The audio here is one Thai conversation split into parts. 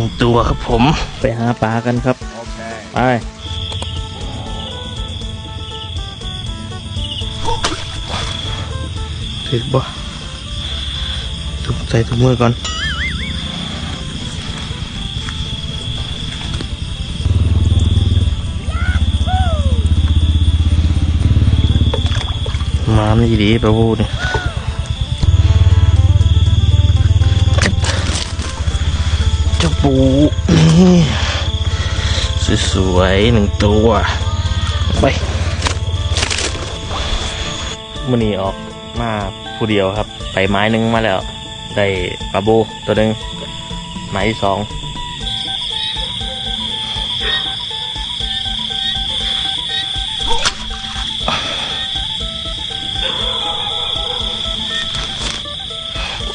นึ่งตัวครับผม ไปหาปลากันครับ ไปถึกบ่ถุงใส่ถุงมือก่อนมามันดีๆปลาบูนี่เจ้า ปูนี่สวยๆหนึ่งตัวไปมื่อนี้ออกมาผู้เดียวครับ ไปไม้หนึงมาแล้ว ได้ปลาบูตัวหนึ่งไม้ที่สอง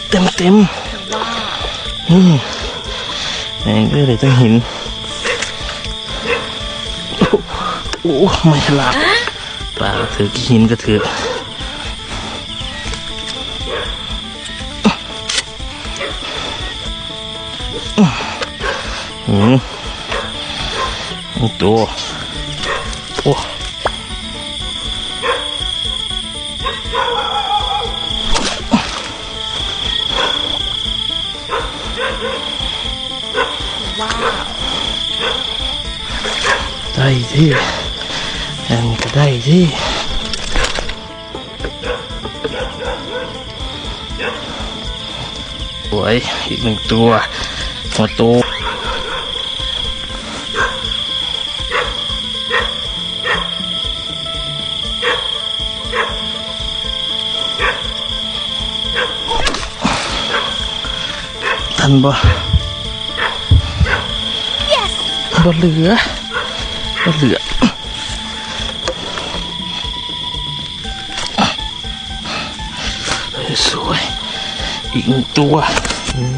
เต็มเต็มอืม แม่งก็เลยต้องหินโอ้โอ้ไม่ฉลาดปลาก็ถือหินก็ถืออืมนี่ตัวโอ้ ได้ที่อันก็ได้ที่สวยอีกหนึ่งตัวหัวโตทันบ่ บ่เหลือบ่เหลือสวยอีกหนึ่งตัวอืม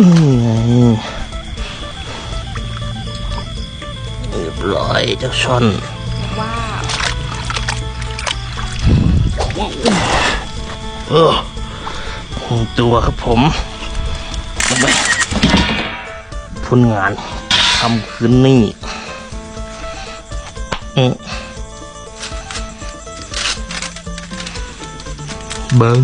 นี่ไงเรียบร้อยเจ้าช่อนว้าวเออหนึ่งตัวครับผมลงไป ผลงานทำคืนนี้เบิ้ง